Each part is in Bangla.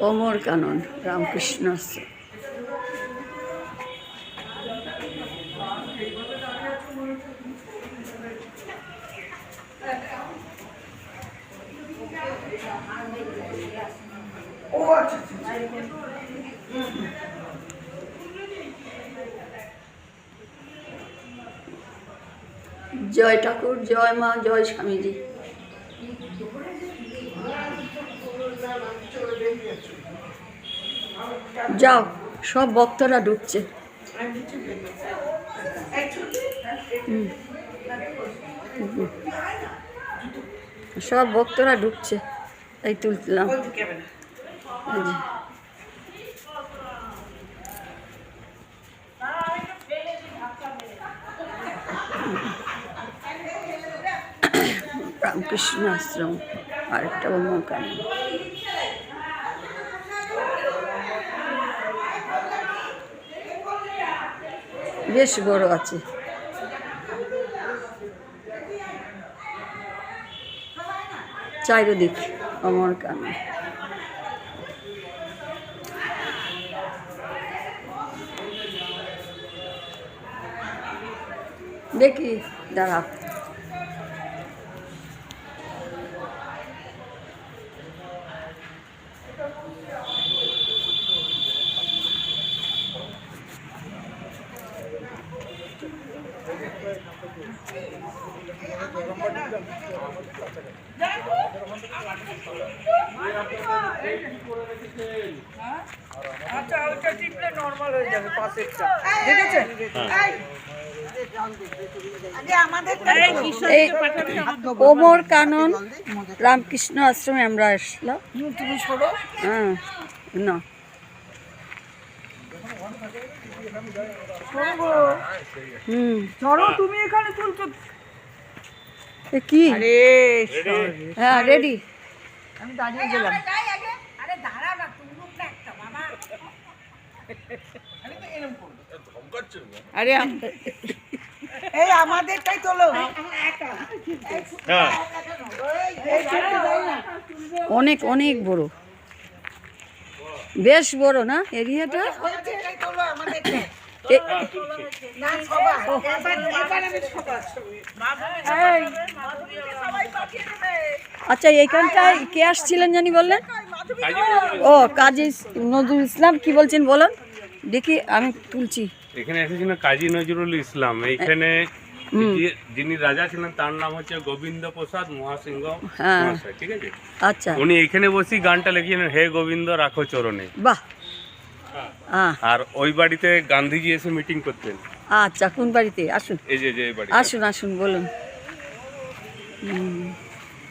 অমর কানন রামকৃষ্ণ ও আচ্ছা আচ্ছা, আচ্ছা। জয় ঠাকুর জয় মা জয় স্বামীজি যাও সব বক্তরা ঢুকছে। সব বক্তরা ঢুকছে এই তুললাম। রামকৃষ্ণ আশ্রম আরেকটা অমকান বেশ বড় আছে। চারিদিক আমার কান দেখি দাঁড়া। আচ্ছা টিপলে নর্মাল হয়ে যাবে পাশেরটা দেখেছেন ওমর কানন রামকৃষ্ণ আশ্রমে আমরা আসলাম। হ্যাঁ না। সরো গো। হুম। সরো তুমি এখানে তুলছো। এ কি? আরে হ্যাঁ রেডি আমি দাঁড়িয়ে গেলাম। আরে আম- এই আমাদেরটাই তোলো। অনেক অনেক বড়। বেশ বড় না? এরিয়াটা? আমাদেরটাই আচ্ছা এইখানটায় কে আসছিলেন জানি বললেন? ও কাজী নজরুল ইসলাম কি বলছেন বলুন? দেখি আমি তুলছি। এখানে এসেছিলেন কাজী নজরুল ইসলাম। এইখানে যিনি রাজা ছিলেন তার নাম হচ্ছে গোবিন্দ প্রসাদ মহাসিংহ হ্যাঁ। ঠিক আছে? আচ্ছা। উনি এখানে বসে গানটা লিখেছিলেন হে গোবিন্দ রাখো চরণে। বাহ! আর ওই বাড়িতে গান্ধীজি এসে মিটিং করতেন। আচ্ছা কোন বাড়িতে? আসুন। এই যে এই বাড়ি আসুন আসুন বলুন।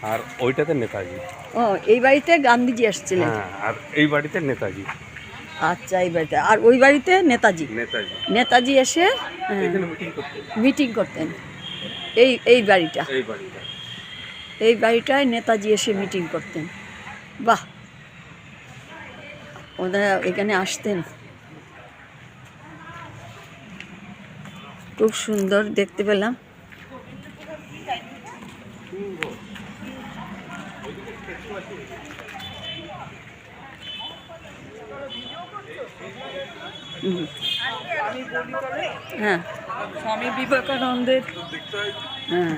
আর ওইটাতে নেতাজি। ও এই বাড়িতে গান্ধীজি আসছিলেন? হ্যাঁ আর এই বাড়িতে নেতাজি। আচ্ছা এই বাড়িতে। আর ওই বাড়িতে নেতাজি? নেতাজি। নেতাজি এসে হ্যাঁ, মিটিং করতেন। মিটিং করতেন। এই এই বাড়িটা। এই বাড়িটা। এই বাড়িটায় নেতাজি এসে মিটিং করতেন। বাহ! ওনারা এখানে আসতেন। খুব সুন্দর দেখতে পেলাম। হ্যাঁ। স্বামী বিবেকানন্দের হ্যাঁ।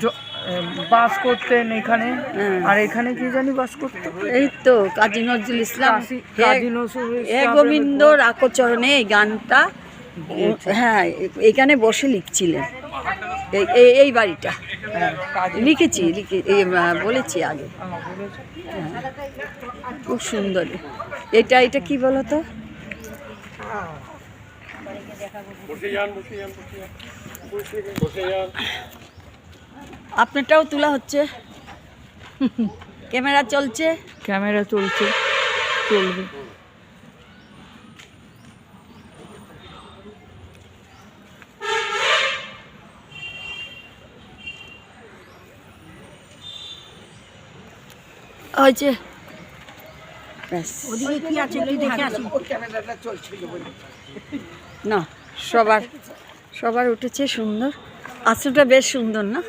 বাস করতেন এখানে। হ্যাঁ। আর এখানে কি জানি বাস করতেন এই তো কাজী নজরুল ইসলাম। কাজী- হে- কাজী নজরুল হে ইসলামের গোবিন্দ রাকচরণে এই গানটা হ্যাঁ এখানে বসে লিখছিলেন। এই- এই এই বাড়িটা। হ্যাঁ, লিখেছি লিখে এই, বলেছি আগে। খুব সুন্দর। এটা এটা কি বলো তো? আপনারটাও তোলা হচ্ছে। ক্যামেরা চলছে। ক্যামেরা চলছে চলবে। হয়েছে। না সবার সবার উঠেছে সুন্দর। আশ্রমটা বেশ সুন্দর না?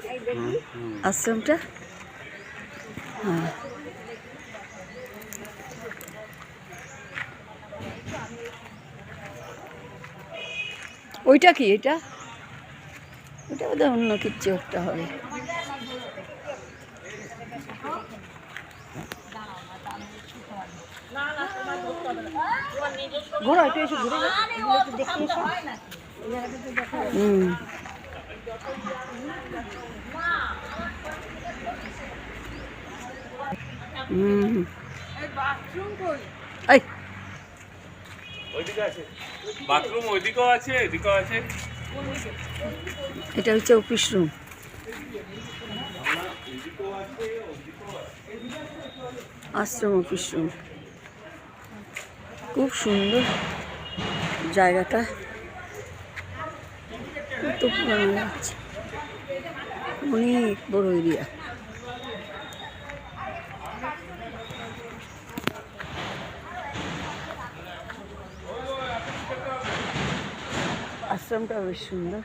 আশ্রমটা? হ্যাঁ। ওইটা কি এটা? ওইটা বোধহয় অন্য কিচ্ছু একটা হবে। হুম। এই। ওইদিকে আছে। বাথরুম ওইদিকেও আছে এদিকেও আছে। এটা হচ্ছে অফিস রুম। আশ্রম অফিস রুম। খুব সুন্দর জায়গাটা। কত পুরানো লাগছে। অনেক বড় এরিয়া। আশ্রমটা বেশ সুন্দর।